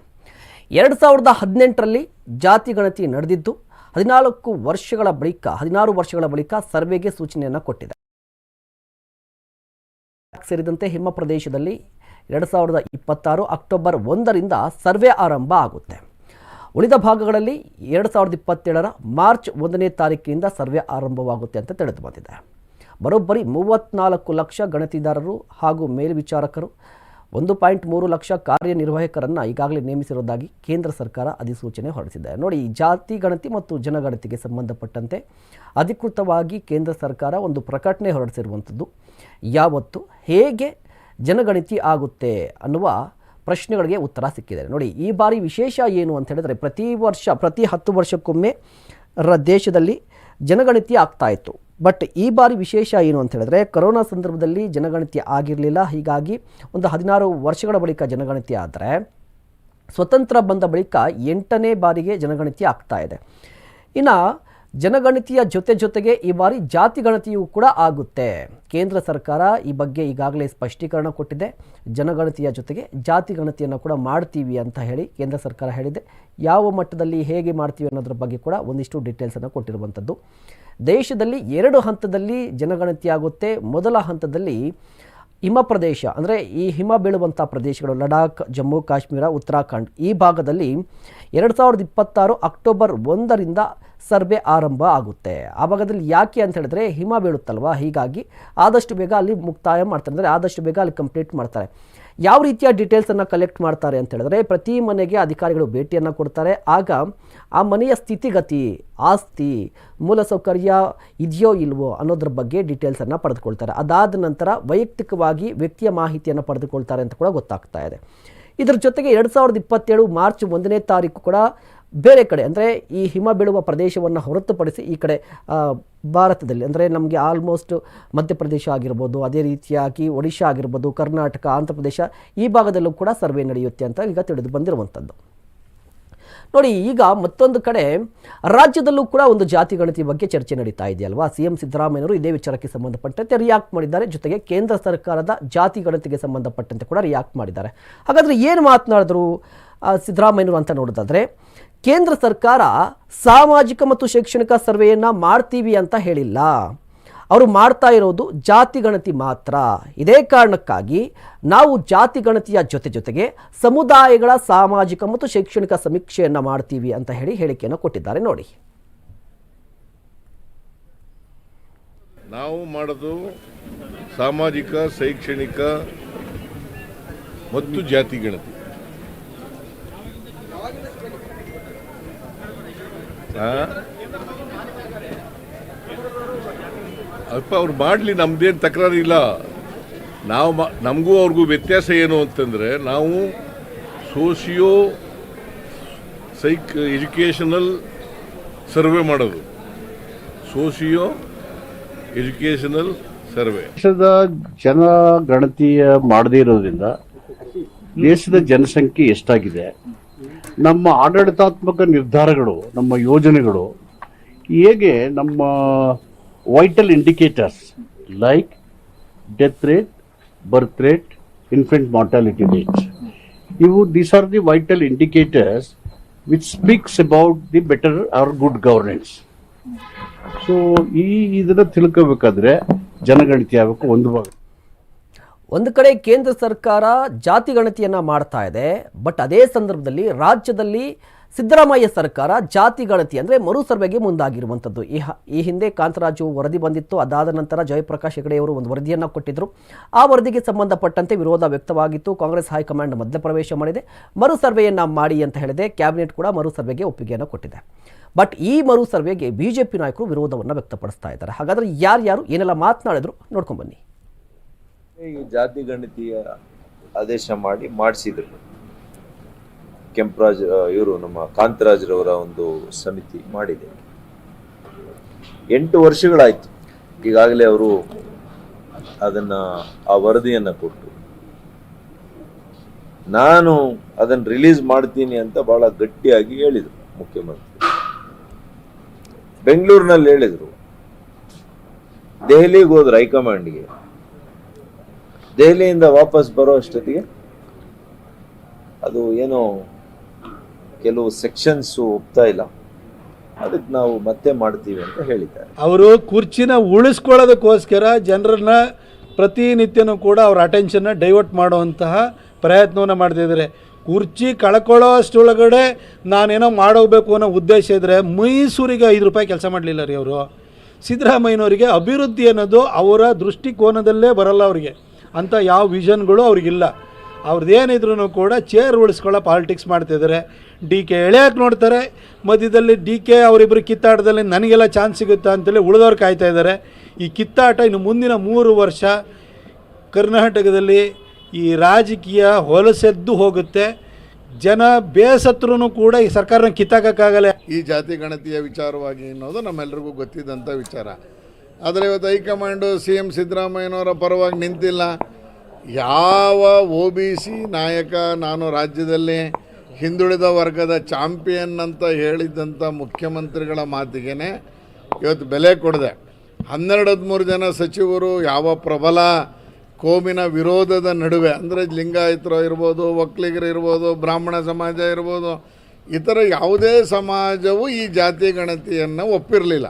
ಎರಡು ಸಾವಿರದ ಹದಿನೆಂಟರಲ್ಲಿ ಜಾತಿ ಗಣತಿ ನಡೆದಿದ್ದು, ಹದಿನಾಲ್ಕು ವರ್ಷಗಳ ಬಳಿಕ, ಹದಿನಾರು ವರ್ಷಗಳ ಬಳಿಕ ಸರ್ವೆಗೆ ಸೂಚನೆಯನ್ನು ಕೊಟ್ಟಿದೆ. ಸೇರಿದಂತೆ ಹಿಮ ಪ್ರದೇಶದಲ್ಲಿ ಎರಡು ಸಾವಿರದ ಇಪ್ಪತ್ತಾರು ಅಕ್ಟೋಬರ್ ಒಂದರಿಂದ ಸರ್ವೆ ಆರಂಭ ಆಗುತ್ತೆ. ಉಳಿದ ಭಾಗಗಳಲ್ಲಿ ಎರಡು ಸಾವಿರದ ಇಪ್ಪತ್ತೇಳರ ಮಾರ್ಚ್ ಒಂದನೇ ತಾರೀಕಿನಿಂದ ಸರ್ವೆ ಆರಂಭವಾಗುತ್ತೆ ಅಂತ ತಿಳಿದು ಬಂದಿದೆ. ಬರೋಬ್ಬರಿ ಮೂವತ್ನಾಲ್ಕು ಲಕ್ಷ ಗಣತಿದಾರರು ಹಾಗೂ ಮೇಲ್ವಿಚಾರಕರು, ಒಂದು ಪಾಯಿಂಟ್ ಮೂರು ಲಕ್ಷ ಕಾರ್ಯನಿರ್ವಾಹಕರನ್ನು ಈಗಾಗಲೇ ನೇಮಿಸಿರುವುದಾಗಿ ಕೇಂದ್ರ ಸರ್ಕಾರ ಅಧಿಸೂಚನೆ ಹೊರಡಿಸಿದೆ. ನೋಡಿ ಜಾತಿ ಗಣತಿ ಮತ್ತು ಜನಗಣತಿಗೆ ಸಂಬಂಧಪಟ್ಟಂತೆ ಅಧಿಕೃತವಾಗಿ ಕೇಂದ್ರ ಸರ್ಕಾರ ಒಂದು ಪ್ರಕಟಣೆ ಹೊರಡಿಸಿರುವಂಥದ್ದು. ಯಾವತ್ತು, ಹೇಗೆ ಜನಗಣತಿ ಆಗುತ್ತೆ ಅನ್ನುವ ಪ್ರಶ್ನೆಗಳಿಗೆ ಉತ್ತರ ಸಿಕ್ಕಿದೆ. ನೋಡಿ, ಈ ಬಾರಿ ವಿಶೇಷ ಏನು ಅಂತ ಹೇಳಿದರೆ, ಪ್ರತಿ ವರ್ಷ, ಪ್ರತಿ ಹತ್ತು ವರ್ಷಕ್ಕೊಮ್ಮೆ ರ ದೇಶದಲ್ಲಿ ಜನಗಣತಿ ಆಗ್ತಾ ಇತ್ತು. ಬಟ್ ಈ ಬಾರಿ ವಿಶೇಷ ಏನು ಅಂತ ಹೇಳಿದ್ರೆ, ಕೊರೋನಾ ಸಂದರ್ಭದಲ್ಲಿ ಜನಗಣತಿ ಆಗಿರಲಿಲ್ಲ. ಹೀಗಾಗಿ ಒಂದು ಹದಿನಾರು ವರ್ಷಗಳ ಬಳಿಕ ಜನಗಣತಿ ಆದರೆ, ಸ್ವತಂತ್ರ ಬಂದ ಬಳಿಕ ಎಂಟನೇ ಬಾರಿಗೆ ಜನಗಣತಿ ಆಗ್ತಾ ಇದೆ. ಇನ್ನು ಜನಗಣತಿಯ ಜೊತೆ ಜೊತೆಗೆ ಈ ಬಾರಿ ಜಾತಿ ಗಣತಿಯೂ ಕೂಡ ಆಗುತ್ತೆ. ಕೇಂದ್ರ ಸರ್ಕಾರ ಈ ಬಗ್ಗೆ ಈಗಾಗಲೇ ಸ್ಪಷ್ಟೀಕರಣ ಕೊಟ್ಟಿದೆ. ಜನಗಣತಿಯ ಜೊತೆಗೆ ಜಾತಿ ಗಣತಿಯನ್ನು ಕೂಡ ಮಾಡ್ತೀವಿ ಅಂತ ಹೇಳಿ ಕೇಂದ್ರ ಸರ್ಕಾರ ಹೇಳಿದೆ. ಯಾವ ಮಟ್ಟದಲ್ಲಿ ಹೇಗೆ ಮಾಡ್ತೀವಿ ಅನ್ನೋದ್ರ ಬಗ್ಗೆ ಕೂಡ ಒಂದಿಷ್ಟು ಡೀಟೇಲ್ಸನ್ನು ಕೊಟ್ಟಿರುವಂಥದ್ದು. ದೇಶದಲ್ಲಿ ಎರಡು ಹಂತದಲ್ಲಿ ಜನಗಣತಿ ಆಗುತ್ತೆ. ಮೊದಲ ಹಂತದಲ್ಲಿ ಹಿಮ ಪ್ರದೇಶ, ಅಂದರೆ ಈ ಹಿಮ ಬೀಳುವಂಥ ಪ್ರದೇಶಗಳು, ಲಡಾಖ್, ಜಮ್ಮು, ಕಾಶ್ಮೀರ, ಉತ್ತರಾಖಂಡ್, ಈ ಭಾಗದಲ್ಲಿ ಎರಡು ಸಾವಿರದ ಇಪ್ಪತ್ತಾರು ಅಕ್ಟೋಬರ್ ಒಂದರಿಂದ ಸರ್ವೆ ಆರಂಭ ಆಗುತ್ತೆ. ಆ ಭಾಗದಲ್ಲಿ ಯಾಕೆ ಅಂತ ಹೇಳಿದ್ರೆ ಹಿಮ ಬೀಳುತ್ತಲ್ವ? ಹೀಗಾಗಿ ಆದಷ್ಟು ಬೇಗ ಅಲ್ಲಿ ಮುಕ್ತಾಯ ಮಾಡ್ತಾರೆ. ಅಂದರೆ ಆದಷ್ಟು ಬೇಗ ಅಲ್ಲಿ ಕಂಪ್ಲೀಟ್ ಮಾಡ್ತಾರೆ. ಯಾವ ರೀತಿಯ ಡೀಟೇಲ್ಸನ್ನು ಕಲೆಕ್ಟ್ ಮಾಡ್ತಾರೆ ಅಂತ ಹೇಳಿದ್ರೆ, ಪ್ರತಿ ಮನೆಗೆ ಅಧಿಕಾರಿಗಳು ಭೇಟಿಯನ್ನು ಕೊಡ್ತಾರೆ. ಆಗ ಆ ಮನೆಯ ಸ್ಥಿತಿಗತಿ, ಆಸ್ತಿ ಮೂಲಸೌಕರ್ಯ ಇದೆಯೋ ಇಲ್ವೋ ಅನ್ನೋದ್ರ ಬಗ್ಗೆ ಡೀಟೇಲ್ಸನ್ನು ಪಡೆದುಕೊಳ್ತಾರೆ. ಅದಾದ ನಂತರ ವೈಯಕ್ತಿಕವಾಗಿ ವ್ಯಕ್ತಿಯ ಮಾಹಿತಿಯನ್ನು ಪಡೆದುಕೊಳ್ತಾರೆ ಅಂತ ಕೂಡ ಗೊತ್ತಾಗ್ತಾ ಇದೆ. ಇದರ ಜೊತೆಗೆ ಎರಡು ಸಾವಿರದ ಇಪ್ಪತ್ತೇಳು ಮಾರ್ಚ್ ಒಂದನೇ ತಾರೀಕು ಕೂಡ ಬೇರೆ ಕಡೆ, ಅಂದರೆ ಈ ಹಿಮ ಬೀಳುವ ಪ್ರದೇಶವನ್ನು ಹೊರತುಪಡಿಸಿ ಈ ಕಡೆ ಭಾರತದಲ್ಲಿ, ಅಂದರೆ ನಮಗೆ ಆಲ್ಮೋಸ್ಟ್ ಮಧ್ಯಪ್ರದೇಶ ಆಗಿರ್ಬೋದು, ಅದೇ ರೀತಿಯಾಗಿ ಒಡಿಶಾ ಆಗಿರ್ಬೋದು, ಕರ್ನಾಟಕ ಆಂಧ್ರ ಪ್ರದೇಶ ಈ ಭಾಗದಲ್ಲೂ ಕೂಡ ಸರ್ವೆ ನಡೆಯುತ್ತೆ ಅಂತ ಈಗ ತಿಳಿದು ಬಂದಿರುವಂಥದ್ದು ನೋಡಿ, ಈಗ ಮತ್ತೊಂದು ಕಡೆ, ರಾಜ್ಯದಲ್ಲೂ ಕೂಡ ಒಂದು ಜಾತಿ ಗಣತಿ ಬಗ್ಗೆ ಚರ್ಚೆ ನಡೀತಾ ಇದೆಯಲ್ವಾ? ಸಿ ಎಂ ಸಿದ್ದರಾಮಯ್ಯವರು ಇದೇ ವಿಚಾರಕ್ಕೆ ಸಂಬಂಧಪಟ್ಟಂತೆ ರಿಯಾಕ್ಟ್ ಮಾಡಿದ್ದಾರೆ. ಜೊತೆಗೆ ಕೇಂದ್ರ ಸರ್ಕಾರದ ಜಾತಿ ಗಣತಿಗೆ ಸಂಬಂಧಪಟ್ಟಂತೆ ಕೂಡ ರಿಯಾಕ್ಟ್ ಮಾಡಿದ್ದಾರೆ. ಹಾಗಾದರೆ ಏನು ಮಾತನಾಡಿದ್ರು? ಸಿದ್ದರಾಮಯ್ಯನವರು ಅಂತ ನೋಡೋದಾದರೆ, ಕೇಂದ್ರ ಸರ್ಕಾರ ಸಾಮಾಜಿಕ ಮತ್ತು ಶೈಕ್ಷಣಿಕ ಸರ್ವೆಯನ್ನು ಮಾಡ್ತೀವಿ ಅಂತ ಹೇಳಿಲ್ಲ. ಅವರು ಮಾಡ್ತಾ ಇರೋದು ಜಾತಿ ಗಣತಿ ಮಾತ್ರ. ಇದೇ ಕಾರಣಕ್ಕಾಗಿ ನಾವು ಜಾತಿ ಗಣತಿಯ ಜೊತೆ ಜೊತೆಗೆ ಸಮುದಾಯಗಳ ಸಾಮಾಜಿಕ ಮತ್ತು ಶೈಕ್ಷಣಿಕ ಸಮೀಕ್ಷೆಯನ್ನು ಮಾಡ್ತೀವಿ ಅಂತ ಹೇಳಿ ಹೇಳಿಕೆಯನ್ನು ಕೊಟ್ಟಿದ್ದಾರೆ ನೋಡಿ. ನಾವು ಮಾಡೋದು ಸಾಮಾಜಿಕ, ಶೈಕ್ಷಣಿಕ ಮತ್ತು ಜಾತಿ ಗಣತಿ ಆ? ಅಲ್ಪ ಅವ್ರು ಮಾಡಲಿ, ನಮ್ದೇನು ತಕರಾರು ಇಲ್ಲ ನಾವು ನಮಗೂ ಅವ್ರಿಗೂ ವ್ಯತ್ಯಾಸ ಏನು ಅಂತಂದರೆ, ನಾವು ಸೋಷಿಯೋ ಸೈಕ್ ಎಜುಕೇಷನಲ್ ಸರ್ವೆ ಮಾಡೋದು. Socio educational survey. ದೇಶದ ಜನಗಣತಿಯ ಮಾಡದೇ ಇರೋದ್ರಿಂದ ದೇಶದ ಜನಸಂಖ್ಯೆ ಎಷ್ಟಾಗಿದೆ? ನಮ್ಮ ಆಡಳಿತಾತ್ಮಕ ನಿರ್ಧಾರಗಳು, ನಮ್ಮ ಯೋಜನೆಗಳು, ಹೇಗೆ ನಮ್ಮ vital indicators like death rate birth rate infant mortality rate ಇವು these are the vital indicators which speaks about the better or good governance so ಈ ಇದನ್ನು ತಿಳ್ಕೋಬೇಕಾದ್ರೆ ಜನಗಣತಿ ಆಗಬೇಕು, ಒಂದು ಭಾಗ. ಒಂದು ಕಡೆ ಕೇಂದ್ರ ಸರ್ಕಾರ ಜಾತಿ ಗಣತಿಯನ್ನ ಮಾಡ್ತಾ ಇದೆ, ಬಟ್ ಅದೇ ಸಂದರ್ಭದಲ್ಲಿ ರಾಜ್ಯದಲ್ಲಿ ಸಿದ್ದರಾಮಯ್ಯ ಸರ್ಕಾರ ಜಾತಿ ಗಣತಿ ಅಂದರೆ ಮರು ಸರ್ವೆಗೆ ಮುಂದಾಗಿರುವಂಥದ್ದು ಈ ಈ ಹಿಂದೆ ಕಾಂತರಾಜು ವರದಿ ಬಂದಿತ್ತು, ಅದಾದ ನಂತರ ಜಯಪ್ರಕಾಶ್ ಹೆಗಡೆಯವರು ಒಂದು ವರದಿಯನ್ನು ಕೊಟ್ಟಿದ್ದರು ಆ ವರದಿಗೆ ಸಂಬಂಧಪಟ್ಟಂತೆ ವಿರೋಧ ವ್ಯಕ್ತವಾಗಿತ್ತು. ಕಾಂಗ್ರೆಸ್ ಹೈಕಮಾಂಡ್ ಮಧ್ಯಪ್ರವೇಶ ಮಾಡಿದೆ. ಮರು ಸರ್ವೆಯನ್ನು ಮಾಡಿ ಅಂತ ಹೇಳಿದೆ. ಕ್ಯಾಬಿನೆಟ್ ಕೂಡ ಮರು ಸರ್ವೆಗೆ ಒಪ್ಪಿಗೆಯನ್ನು ಕೊಟ್ಟಿದೆ. ಬಟ್ ಈ ಮರು ಸರ್ವೆಗೆ ಬಿಜೆಪಿ ನಾಯಕರು ವಿರೋಧವನ್ನು ವ್ಯಕ್ತಪಡಿಸ್ತಾ ಇದ್ದಾರೆ. ಹಾಗಾದರೆ ಯಾರ್ಯಾರು, ಏನೆಲ್ಲ ಮಾತನಾಡಿದ್ರು ನೋಡ್ಕೊಂಡು ಬನ್ನಿ. ಈ ಜಾತಿ ಗಣತಿಯ ಆದೇಶ ಮಾಡಿ ಮಾಡಿಸಿದ್ರು. ಕೆಂಪರಾಜ್ ಇವರು ನಮ್ಮ ಕಾಂತರಾಜ್ರವರ ಒಂದು ಸಮಿತಿ ಮಾಡಿದೆ. ಎಂಟು ವರ್ಷಗಳಾಯ್ತು. ಈಗಾಗಲೇ ಅವರು ಅದನ್ನ, ಆ ವರದಿಯನ್ನ ಕೊಟ್ಟು ನಾನು ಅದನ್ನ ರಿಲೀಸ್ ಮಾಡ್ತೀನಿ ಅಂತ ಬಹಳ ಗಟ್ಟಿಯಾಗಿ ಹೇಳಿದರು ಮುಖ್ಯಮಂತ್ರಿ. ಬೆಂಗಳೂರಿನಲ್ಲಿ ಹೇಳಿದ್ರು, ದೆಹಲಿಗೆ ಹೋದ್ರು ಹೈಕಮಾಂಡ್ಗೆ. ದೆಹಲಿಯಿಂದ ವಾಪಸ್ ಬರೋ ಅಷ್ಟೊತ್ತಿಗೆ ಅದು ಏನೋ ಕೆಲವು ಸೆಕ್ಷನ್ಸ್ ಒಪ್ತಾ ಇಲ್ಲ. ಅದಕ್ಕೆ ನಾವು ಮತ್ತೆ ಮಾಡ್ತೀವಿ ಅಂತ ಹೇಳಿದ್ದಾರೆ. ಅವರು ಕುರ್ಚಿನ ಉಳಿಸ್ಕೊಳ್ಳೋದಕ್ಕೋಸ್ಕರ ಜನರನ್ನ ಪ್ರತಿನಿತ್ಯನೂ ಕೂಡ ಅವ್ರ ಅಟೆನ್ಷನ್ನ ಡೈವರ್ಟ್ ಮಾಡುವಂತಹ ಪ್ರಯತ್ನವನ್ನು ಮಾಡ್ತಿದ್ದಾರೆ ಕುರ್ಚಿ ಕಳ್ಕೊಳ್ಳೋ ಅಷ್ಟೊಳಗಡೆ ನಾನೇನೋ ಮಾಡೋಗಬೇಕು ಅನ್ನೋ ಉದ್ದೇಶ ಇದ್ದರೆ ಮೈಸೂರಿಗೆ ಐದು ರೂಪಾಯಿ ಕೆಲಸ ಮಾಡಲಿಲ್ಲ ರೀ ಅವರು. ಸಿದ್ದರಾಮಯ್ಯನವರಿಗೆ ಅಭಿವೃದ್ಧಿ ಅನ್ನೋದು ಅವರ ದೃಷ್ಟಿಕೋನದಲ್ಲೇ ಬರಲ್ಲ ಅವರಿಗೆ. ಅಂಥ ಯಾವ ವಿಷನ್ಗಳು ಅವ್ರಿಗಿಲ್ಲ. ಅವ್ರದ್ದೇನಿದ್ರು ಕೂಡ ಚೇರ್ ಉಳಿಸ್ಕೊಳ್ಳೋ ಪಾಲಿಟಿಕ್ಸ್ ಮಾಡ್ತಿದ್ದಾರೆ ಡಿ ಕೆ ಎಳೆಯೋಕೆ ನೋಡ್ತಾರೆ. ಮಧ್ಯದಲ್ಲಿ ಡಿ ಕೆ ಅವರಿಬ್ಬರು ಕಿತ್ತಾಟದಲ್ಲಿ ನನಗೆಲ್ಲ ಚಾನ್ಸ್ ಸಿಗುತ್ತಾ ಅಂತೇಳಿ ಉಳಿದವ್ರು ಕಾಯ್ತಾ ಇದ್ದಾರೆ ಈ ಕಿತ್ತಾಟ ಇನ್ನು ಮುಂದಿನ ಮೂರು ವರ್ಷ ಕರ್ನಾಟಕದಲ್ಲಿ ಈ ರಾಜಕೀಯ ಹೊಲಸೆದ್ದು ಹೋಗುತ್ತೆ. ಜನ ಬೇಸತ್ರೂ ಕೂಡ ಈ ಸರ್ಕಾರನ ಕಿತ್ತಾಕಕ್ಕಾಗಲ್ಲ. ಈ ಜಾತಿ ಗಣತಿಯ ವಿಚಾರವಾಗಿ ಅನ್ನೋದು ನಮ್ಮೆಲ್ಲರಿಗೂ ಗೊತ್ತಿದ್ದಂಥ ವಿಚಾರ. ಆದರೆ ಇವತ್ತು ಹೈಕಮಾಂಡು ಸಿ ಎಂ ಸಿದ್ದರಾಮಯ್ಯನವರ ಪರವಾಗಿ ನಿಂತಿಲ್ಲ. ಯಾವ ಒ ಬಿ ಸಿ ನಾಯಕ ನಾನು ರಾಜ್ಯದಲ್ಲಿ ಹಿಂದುಳಿದ ವರ್ಗದ ಚಾಂಪಿಯನ್ ಅಂತ ಹೇಳಿದ್ದಂಥ ಮುಖ್ಯಮಂತ್ರಿಗಳ ಮಾತಿಗೆ ಇವತ್ತು ಬೆಲೆ ಕೊಡದೆ ಹನ್ನೆರಡು ಹದಿಮೂರು ಜನ ಸಚಿವರು ಯಾವ ಪ್ರಬಲ ಕೋಮಿನ ವಿರೋಧದ ನಡುವೆ, ಅಂದರೆ ಲಿಂಗಾಯತರು ಇರ್ಬೋದು, ಒಕ್ಕಲಿಗರು ಇರ್ಬೋದು, ಬ್ರಾಹ್ಮಣ ಸಮಾಜ ಇರ್ಬೋದು ಇತರ ಯಾವುದೇ ಸಮಾಜವು ಈ ಜಾತಿ ಗಣತಿಯನ್ನು ಒಪ್ಪಿರಲಿಲ್ಲ.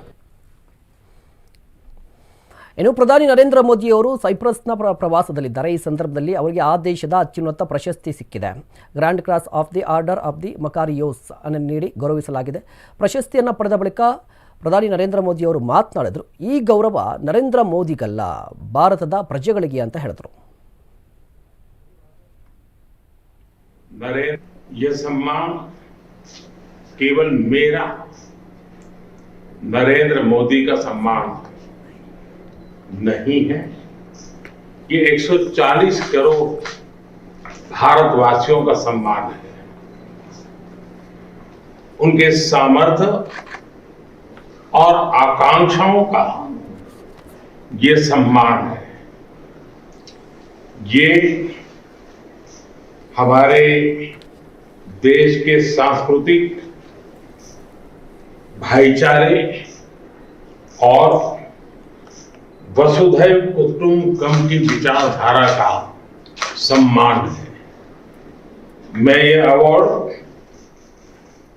ಇನ್ನು ಪ್ರಧಾನಿ ನರೇಂದ್ರ ಮೋದಿ ಅವರು ಸೈಪ್ರಸ್ನ ಪ್ರವಾಸದಲ್ಲಿದ್ದಾರೆ. ಈ ಸಂದರ್ಭದಲ್ಲಿ ಅವರಿಗೆ ಆ ದೇಶದ ಅತ್ಯುನ್ನತ ಪ್ರಶಸ್ತಿ ಸಿಕ್ಕಿದೆ. Grand cross of the order of the Makarios ಅನ್ನು ನೀಡಿ ಗೌರವಿಸಲಾಗಿದೆ. ಪ್ರಶಸ್ತಿಯನ್ನು ಪಡೆದ ಬಳಿಕ ಪ್ರಧಾನಿ ನರೇಂದ್ರ ಮೋದಿ ಅವರು ಮಾತನಾಡಿದರು. ಈ ಗೌರವ ನರೇಂದ್ರ ಮೋದಿಗಲ್ಲ, ಭಾರತದ ಪ್ರಜೆಗಳಿಗೆ ಅಂತ ಹೇಳಿದರು. ಕೇವಲ ಮೇರಾ ನರೇಂದ್ರ ಮೋದಿ नहीं है। ये 140 करोड़ भारतवासियों का सम्मान है। उनके सामर्थ्य और आकांक्षाओं का ये सम्मान है। ये हमारे देश के सांस्कृतिक भाईचारे और वसुधैव कुटुंबकम की विचारधारा का सम्मान है। मैं ये अवार्ड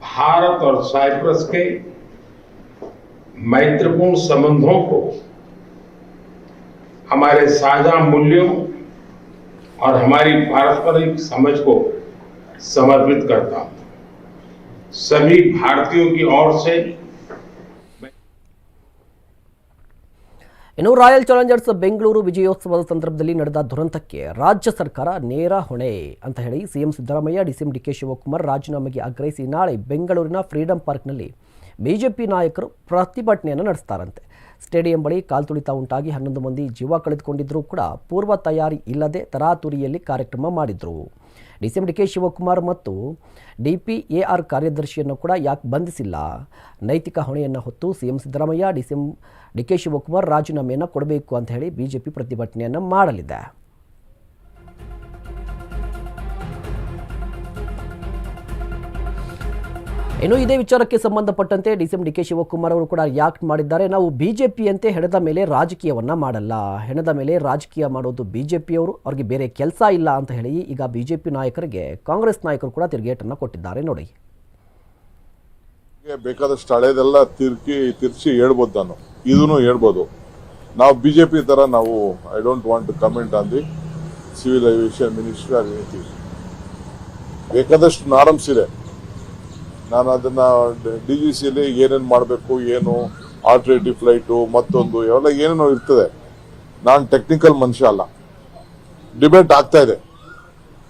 भारत और साइप्रस के मैत्रीपूर्ण संबंधों को, हमारे साझा मूल्यों और हमारी पारस्परिक समझ को समर्पित करता हूँ। सभी भारतीयों की ओर से ಇನ್ನು ರಾಯಲ್ ಚಾಲೆಂಜರ್ಸ್ ಬೆಂಗಳೂರು ವಿಜಯೋತ್ಸವದ ಸಂದರ್ಭದಲ್ಲಿ ನಡೆದ ದುರಂತಕ್ಕೆ ರಾಜ್ಯ ಸರ್ಕಾರ ನೇರ ಹೊಣೆ ಅಂತ ಹೇಳಿ CM Siddaramaiah DCM DK Shivakumar ರಾಜೀನಾಮೆಗೆ ಆಗ್ರಹಿಸಿ ನಾಳೆ ಬೆಂಗಳೂರಿನ ಫ್ರೀಡಂ ಪಾರ್ಕ್ನಲ್ಲಿ ಬಿಜೆಪಿ ನಾಯಕರು ಪ್ರತಿಭಟನೆಯನ್ನು ನಡೆಸ್ತಾರಂತೆ. ಸ್ಟೇಡಿಯಂ ಬಳಿ ಕಾಲ್ತುಳಿತ ಉಂಟಾಗಿ ಹನ್ನೊಂದು ಮಂದಿ ಜೀವ ಕಳೆದುಕೊಂಡಿದ್ದರೂ ಕೂಡ ಪೂರ್ವ ತಯಾರಿ ಇಲ್ಲದೆ ತರಾತುರಿಯಲ್ಲಿ ಕಾರ್ಯಕ್ರಮ ಮಾಡಿದ್ರು. ಡಿಸಿಎಂ ಡಿ ಕೆ ಶಿವಕುಮಾರ್ ಮತ್ತು ಡಿ ಪಿ ಎ ಆರ್ ಕಾರ್ಯದರ್ಶಿಯನ್ನು ಕೂಡ ಯಾಕೆ ಬಂಧಿಸಿಲ್ಲ? ನೈತಿಕ ಹೊಣೆಯನ್ನು ಹೊತ್ತು C M Siddaramaiah DCM D K Shivakumar ರಾಜೀನಾಮೆಯನ್ನು ಕೊಡಬೇಕು ಅಂತ ಹೇಳಿ ಬಿ ಜೆ ಪಿ ಪ್ರತಿಭಟನೆಯನ್ನು ಮಾಡಲಿದೆ. ಇನ್ನು ಇದೇ ವಿಚಾರಕ್ಕೆ ಸಂಬಂಧಪಟ್ಟಂತೆ ಡಿಸಿಎಂ ಡಿ ಕೆ ಶಿವಕುಮಾರ್ ಅವರು ಕೂಡ ರಿಯಾಕ್ಟ್ ಮಾಡಿದ್ದಾರೆ. ನಾವು ಬಿಜೆಪಿಯಂತೆ ಹೆಣದ ಮೇಲೆ ರಾಜಕೀಯವನ್ನ ಮಾಡಲ್ಲ. ಹೆಣದ ಮೇಲೆ ರಾಜಕೀಯ ಮಾಡೋದು ಬಿಜೆಪಿಯವರು. ಅವ್ರಿಗೆ ಬೇರೆ ಕೆಲಸ ಇಲ್ಲ ಅಂತ ಹೇಳಿ ಈಗ ಬಿಜೆಪಿ ನಾಯಕರಿಗೆ ಕಾಂಗ್ರೆಸ್ ನಾಯಕರು ಕೂಡ ತಿರುಗೇಟನ್ನು ಕೊಟ್ಟಿದ್ದಾರೆ. ನೋಡಿ. ಬೇಕಾದಷ್ಟು ಹಳೆಯದೆಲ್ಲ ತಿರ್ಕಿ ತಿರ್ಸಿ ಹೇಳ್ಬೋದು ನಾನು. ಇದನ್ನು ಹೇಳ್ಬೋದು. ನಾವು ಬಿಜೆಪಿ ತರ ನಾವು I don't want to comment on the civil aviation ministry ಬೇಕಾದಷ್ಟು ನಾರಮ್ಸ್ ಇದೆ ನಾನು ಅದನ್ನ ಡಿ ಜಿ ಸಿಯಲ್ಲಿ ಏನೇನು ಮಾಡಬೇಕು, ಏನು ಆಲ್ಟರ್ನೇಟಿವ್ ಫ್ಲೈಟು ಮತ್ತೊಂದು ಎಲ್ಲ ಏನೇನೋ ಇರ್ತದೆ. ನಾನು ಟೆಕ್ನಿಕಲ್ ಮನುಷ್ಯ ಅಲ್ಲ. ಡಿಬೇಟ್ ಆಗ್ತಾ ಇದೆ.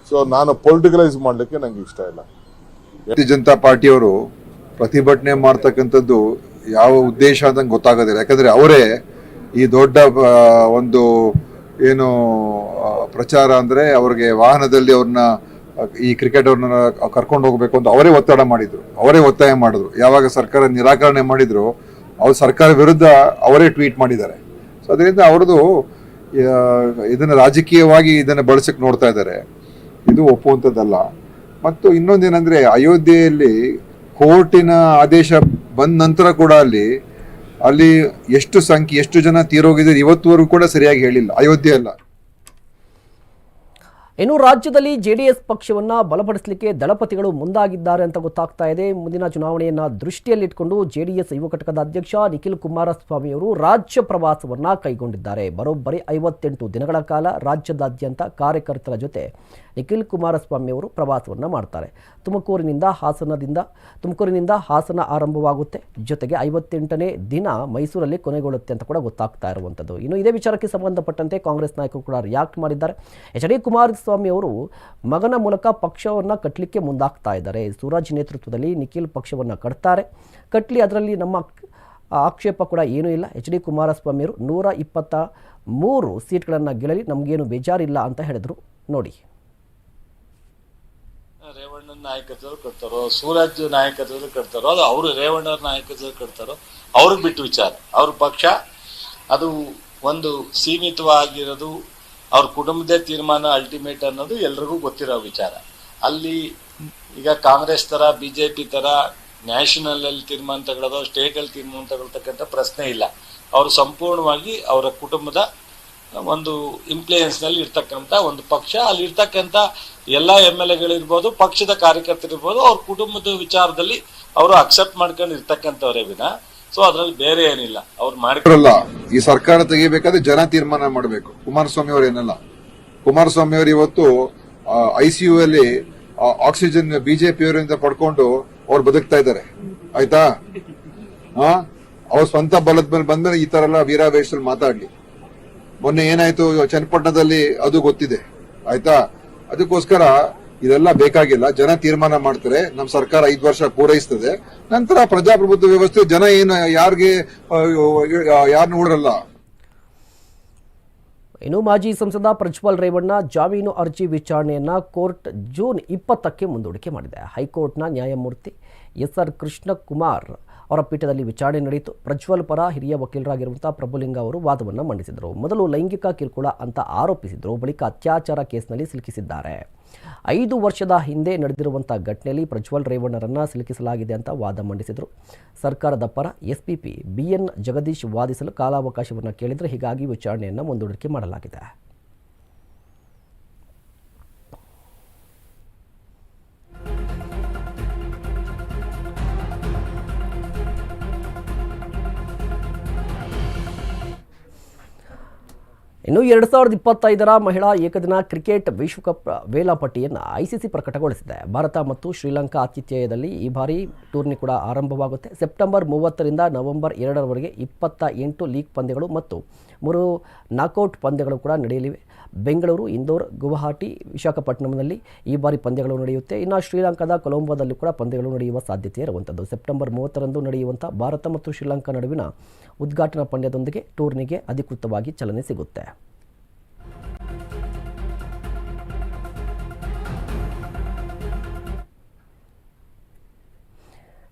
ಸೊ ನಾನು ಪೊಲಿಟಿಕಲೈಸ್ ಮಾಡಲಿಕ್ಕೆ ನಂಗೆ ಇಷ್ಟ ಇಲ್ಲ. ಭಾರತೀಯ ಜನತಾ ಪಾರ್ಟಿಯವರು ಪ್ರತಿಭಟನೆ ಮಾಡ್ತಕ್ಕಂಥದ್ದು ಯಾವ ಉದ್ದೇಶ ಅಂತ ಗೊತ್ತಾಗೋದಿಲ್ಲ. ಯಾಕಂದರೆ ಅವರೇ ಈ ದೊಡ್ಡ ಒಂದು, ಏನು ಪ್ರಚಾರ ಅಂದರೆ ಅವ್ರಿಗೆ ವಾಹನದಲ್ಲಿ ಅವ್ರನ್ನ ಈ ಕ್ರಿಕೆಟ್ ಅವ್ರನ್ನ ಕರ್ಕೊಂಡು ಹೋಗ್ಬೇಕು ಅಂತ ಅವರೇ ಒತ್ತಡ ಮಾಡಿದ್ರು. ಅವರೇ ಒತ್ತಾಯ ಮಾಡಿದ್ರು. ಯಾವಾಗ ಸರ್ಕಾರ ನಿರಾಕರಣೆ ಮಾಡಿದ್ರು, ಅವ್ರು ಸರ್ಕಾರ ವಿರುದ್ಧ ಅವರೇ ಟ್ವೀಟ್ ಮಾಡಿದ್ದಾರೆ. ಸೊ ಅದರಿಂದ ಅವ್ರದ್ದು ಇದನ್ನು ರಾಜಕೀಯವಾಗಿ ಇದನ್ನ ಬಳಸಕ್ಕೆ ನೋಡ್ತಾ ಇದ್ದಾರೆ. ಇದು ಒಪ್ಪುವಂಥದ್ದಲ್ಲ. ಮತ್ತು ಇನ್ನೊಂದೇನಂದ್ರೆ ಅಯೋಧ್ಯೆಯಲ್ಲಿ ಕೋರ್ಟಿನ ಆದೇಶ ಬಂದ ನಂತರ ಕೂಡ ಅಲ್ಲಿ ಅಲ್ಲಿ ಎಷ್ಟು ಸಂಖ್ಯೆ, ಎಷ್ಟು ಜನ ತೀರೋಗಿದ್ದಾರೆ ಇವತ್ತುವರೆಗೂ ಕೂಡ ಸರಿಯಾಗಿ ಹೇಳಿಲ್ಲ. ಅಯೋಧ್ಯೆ ಅಲ್ಲ. ಇನ್ನು ರಾಜ್ಯದಲ್ಲಿ ಜೆಡಿಎಸ್ ಪಕ್ಷವನ್ನು ಬಲಪಡಿಸಲಿಕ್ಕೆ ದಳಪತಿಗಳು ಮುಂದಾಗಿದ್ದಾರೆ ಅಂತ ಗೊತ್ತಾಗ್ತಾ ಇದೆ. ಮುಂದಿನ ಚುನಾವಣೆಯನ್ನು ದೃಷ್ಟಿಯಲ್ಲಿಟ್ಟುಕೊಂಡು ಜೆಡಿಎಸ್ ಯುವ ಘಟಕದ ಅಧ್ಯಕ್ಷ ನಿಖಿಲ್ ಕುಮಾರಸ್ವಾಮಿ ಅವರು ರಾಜ್ಯ ಪ್ರವಾಸವನ್ನು ಕೈಗೊಂಡಿದ್ದಾರೆ. ಬರೋಬ್ಬರಿ ಐವತ್ತೆಂಟು ದಿನಗಳ ಕಾಲ ರಾಜ್ಯದಾದ್ಯಂತ ಕಾರ್ಯಕರ್ತರ ಜೊತೆ ನಿಖಿಲ್ ಕುಮಾರಸ್ವಾಮಿ ಅವರು ಪ್ರವಾಸವನ್ನ ಮಾಡ್ತಾರೆ. ತುಮಕೂರಿನಿಂದ ಹಾಸನದಿಂದ, ತುಮಕೂರಿನಿಂದ ಹಾಸನ ಆರಂಭವಾಗುತ್ತೆ. ಜೊತೆಗೆ ಐವತ್ತೆಂಟನೇ ದಿನ ಮೈಸೂರಲ್ಲಿ ಕೊನೆಗೊಳ್ಳುತ್ತೆ ಅಂತ ಕೂಡ ಗೊತ್ತಾಗ್ತಾ ಇರುವಂಥದ್ದು ಇನ್ನು ಇದೇ ವಿಚಾರಕ್ಕೆ ಸಂಬಂಧಪಟ್ಟಂತೆ ಕಾಂಗ್ರೆಸ್ ನಾಯಕರು ಕೂಡ ರಿಯಾಕ್ಟ್ ಮಾಡಿದ್ದಾರೆ. ಎಚ್ ಡಿ ಕುಮಾರಸ್ವಾಮಿ ಅವರು ಮಗನ ಮೂಲಕ ಪಕ್ಷವನ್ನು ಕಟ್ಟಲಿಕ್ಕೆ ಮುಂದಾಗ್ತಾ ಇದ್ದಾರೆ. ಸೂರಜ್ ನೇತೃತ್ವದಲ್ಲಿ ನಿಖಿಲ್ ಪಕ್ಷವನ್ನು ಕಟ್ತಾರೆ. ಕಟ್ಟಲಿ ಅದರಲ್ಲಿ ನಮ್ಮ ಆಕ್ಷೇಪ ಕೂಡ ಏನೂ ಇಲ್ಲ. ಎಚ್ ಡಿ ಕುಮಾರಸ್ವಾಮಿ ಅವರು ನೂರ ಇಪ್ಪತ್ತ ಮೂರು ಸೀಟ್ಗಳನ್ನು ಗೆಲ್ಲಲಿ ನಮಗೇನು ಬೇಜಾರಿಲ್ಲ ಅಂತ ಹೇಳಿದರು. ನೋಡಿ. ರೇವಣ್ಣನ ನಾಯಕತ್ವದಲ್ಲಿ ಕಟ್ತಾರೋ, ಸೂರಜ್ ನಾಯಕತ್ವದಲ್ಲಿ ಕಟ್ತಾರೋ, ಅದು ಅವರು ರೇವಣ್ಣರ ನಾಯಕತ್ವದಲ್ಲಿ ಕಟ್ತಾರೋ, ಅವ್ರಿಗೆ ಬಿಟ್ಟು ವಿಚಾರ. ಅವ್ರ ಪಕ್ಷ ಅದು ಒಂದು ಸೀಮಿತವಾಗಿರೋದು ಅವ್ರ ಕುಟುಂಬದ ತೀರ್ಮಾನ ಅಲ್ಟಿಮೇಟ್ ಅನ್ನೋದು ಎಲ್ರಿಗೂ ಗೊತ್ತಿರೋ ವಿಚಾರ. ಅಲ್ಲಿ ಈಗ ಕಾಂಗ್ರೆಸ್ ತರ ಬಿಜೆಪಿ ತರ ನ್ಯಾಷನಲ್ ಅಲ್ಲಿ ತೀರ್ಮಾನ ತಗೊಳ್ಳೋದು ಸ್ಟೇಟ್ ಅಲ್ಲಿ ತೀರ್ಮಾನ ತಗೊಳ್ತಕ್ಕಂಥ ಪ್ರಶ್ನೆ ಇಲ್ಲ. ಅವರು ಸಂಪೂರ್ಣವಾಗಿ ಅವರ ಕುಟುಂಬದ ಒಂದು ಇನ್ಫ್ಲೂಯೆನ್ಸ್ನಲ್ಲಿ ಇರ್ತಕ್ಕಂಥ ಒಂದು ಪಕ್ಷ. ಅಲ್ಲಿ ಇರ್ತಕ್ಕಂಥ ಎಲ್ಲಾ ಎಂ ಎಲ್ ಎಗಳಿರ್ಬೋದು ಪಕ್ಷದ ಕಾರ್ಯಕರ್ತರಿರ್ಬೋದು ಅವ್ರ ಕುಟುಂಬದ ವಿಚಾರದಲ್ಲಿ ಅವರು ಅಕ್ಸೆಪ್ಟ್ ಮಾಡ್ಕೊಂಡು ಇರ್ತಕ್ಕಂಥವ್ರೇ ವಿನ ಸೊ ಅದ್ರಲ್ಲಿ ಬೇರೆ ಏನಿಲ್ಲ. ಅವ್ರು ಮಾಡಿಟ್ರಲ್ಲ ಈ ಸರ್ಕಾರ ತೆಗಿಬೇಕಾದ್ರೆ ಜನ ತೀರ್ಮಾನ ಮಾಡಬೇಕು. ಕುಮಾರಸ್ವಾಮಿ ಅವರು ಏನಲ್ಲ. ಕುಮಾರಸ್ವಾಮಿ ಅವರು ಇವತ್ತು ಐ ಸಿ ಯು ಅಲ್ಲಿ ಆಕ್ಸಿಜನ್ ಬಿಜೆಪಿ ಅವರಿಂದ ಪಡ್ಕೊಂಡು ಅವ್ರು ಬದುಕ್ತಾ ಇದ್ದಾರೆ. ಆಯ್ತಾ? ಅವ್ರ ಸ್ವಂತ ಬಲದ ಮೇಲೆ ಬಂದ್ಮೇಲೆ ಈ ತರ ಎಲ್ಲ ವೀರಾವೇಶದಲ್ಲಿ ಮಾತಾಡ್ಲಿ. ಮೊನ್ನೆ ಏನಾಯ್ತು, ಚನ್ನಪಟ್ಟಣದಲ್ಲಿ ಅದು ಗೊತ್ತಿದೆ. ಆಯ್ತಾ? ಅದಕ್ಕೋಸ್ಕರ ಇದೆಲ್ಲ ಬೇಕಾಗಿಲ್ಲ. ಜನ ತೀರ್ಮಾನ ಮಾಡ್ತಾರೆ. ನಮ್ಮ ಸರ್ಕಾರ ಐದು ವರ್ಷ ಪೂರೈಸ್ತದೆ. ನಂತರ ಪ್ರಜಾಪ್ರಭುತ್ವ ವ್ಯವಸ್ಥೆ, ಜನ ಏನು, ಯಾರಿಗೆ ಯಾರು ನೋಡಲ್ಲ ಇನ್ನು ಮಾಜಿ ಸಂಸದ ಪ್ರಜ್ವಲ್ ರೇವಣ್ಣ ಜಾಮೀನು ಅರ್ಜಿ ವಿಚಾರಣೆಯನ್ನು ಕೋರ್ಟ್ ಜೂನ್ ಇಪ್ಪತ್ತಕ್ಕೆ ಮುಂದೂಡಿಕೆ ಮಾಡಿದೆ. ಹೈಕೋರ್ಟ್ನ ನ್ಯಾಯಮೂರ್ತಿ ಎಸ್ ಆರ್ ಕೃಷ್ಣಕುಮಾರ್ ಅವರ ಪೀಠದಲ್ಲಿ ವಿಚಾರಣೆ ನಡೆಯಿತು. ಪ್ರಜ್ವಲ್ ಪರ ಹಿರಿಯ ವಕೀಲರಾಗಿರುವಂಥ ಪ್ರಭುಲಿಂಗ ಅವರು ವಾದವನ್ನು ಮಂಡಿಸಿದರು. ಮೊದಲು ಲೈಂಗಿಕ ಕಿರುಕುಳ ಅಂತ ಆರೋಪಿಸಿದರು, ಬಳಿಕ ಅತ್ಯಾಚಾರ ಕೇಸ್ನಲ್ಲಿ ಸಿಲುಕಿಸಿದ್ದಾರೆ. ಐದು ವರ್ಷದ ಹಿಂದೆ ನಡೆದಿರುವಂಥ ಘಟನೆಯಲ್ಲಿ ಪ್ರಜ್ವಲ್ ರೇವಣ್ಣರನ್ನ ಸಿಲುಕಿಸಲಾಗಿದೆ ಅಂತ ವಾದ ಮಂಡಿಸಿದರು. ಸರ್ಕಾರದ ಪರ ಎಸ್ಪಿಪಿ ಬಿಎನ್ ಜಗದೀಶ್ ವಾದಿಸಲು ಕಾಲಾವಕಾಶವನ್ನು ಕೇಳಿದರೆ ಹೀಗಾಗಿ ವಿಚಾರಣೆಯನ್ನು ಮುಂದೂಡಿಕೆ ಮಾಡಲಾಗಿದೆ. ಇನ್ನು ಎರಡು ಸಾವಿರದ ಇಪ್ಪತ್ತೈದರ ಮಹಿಳಾ ಏಕದಿನ ಕ್ರಿಕೆಟ್ ವಿಶ್ವಕಪ್ ವೇಳಾಪಟ್ಟಿಯನ್ನು ಐಸಿಸಿ ಪ್ರಕಟಗೊಳಿಸಿದೆ. ಭಾರತ ಮತ್ತು ಶ್ರೀಲಂಕಾ ಆತಿಥ್ಯದಲ್ಲಿ ಈ ಬಾರಿ ಟೂರ್ನಿ ಕೂಡ ಆರಂಭವಾಗುತ್ತೆ. ಸೆಪ್ಟೆಂಬರ್ ಮೂವತ್ತರಿಂದ ನವೆಂಬರ್ ಎರಡರವರೆಗೆ ಇಪ್ಪತ್ತ ಎಂಟು ಲೀಗ್ ಪಂದ್ಯಗಳು ಮತ್ತು ಮೂರು ನಾಕೌಟ್ ಪಂದ್ಯಗಳು ಕೂಡ ನಡೆಯಲಿವೆ. ಬೆಂಗಳೂರು, ಇಂದೋರ್, ಗುವಾಹಟಿ, ವಿಶಾಖಪಟ್ಟಣಂನಲ್ಲಿ ಈ ಬಾರಿ ಪಂದ್ಯಗಳು ನಡೆಯುತ್ತೆ. ಇನ್ನು ಶ್ರೀಲಂಕಾದ ಕೊಲಂಬೋದಲ್ಲೂ ಕೂಡ ಪಂದ್ಯಗಳು ನಡೆಯುವ ಸಾಧ್ಯತೆ ಇರುವಂಥದ್ದು. ಸೆಪ್ಟೆಂಬರ್ ಮೂವತ್ತರಂದು ನಡೆಯುವಂಥ ಭಾರತ ಮತ್ತು ಶ್ರೀಲಂಕಾ ನಡುವಿನ ಉದ್ಘಾಟನಾ ಪಂದ್ಯದೊಂದಿಗೆ ಟೂರ್ನಿಗೆ ಅಧಿಕೃತವಾಗಿ ಚಲನೆ ಸಿಗುತ್ತೆ.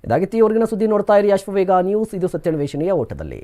ಇದಾಗಿತ್ತು ಈವರೆಗಿನ ಸುದ್ದಿ ನೋಡ್ತಾ ಇರಿ. ಅಶ್ವವೇಗ ನ್ಯೂಸ್. ಇದು ಸತ್ಯನ್ವೇಷಣೆಯ ಓಟದಲ್ಲಿ.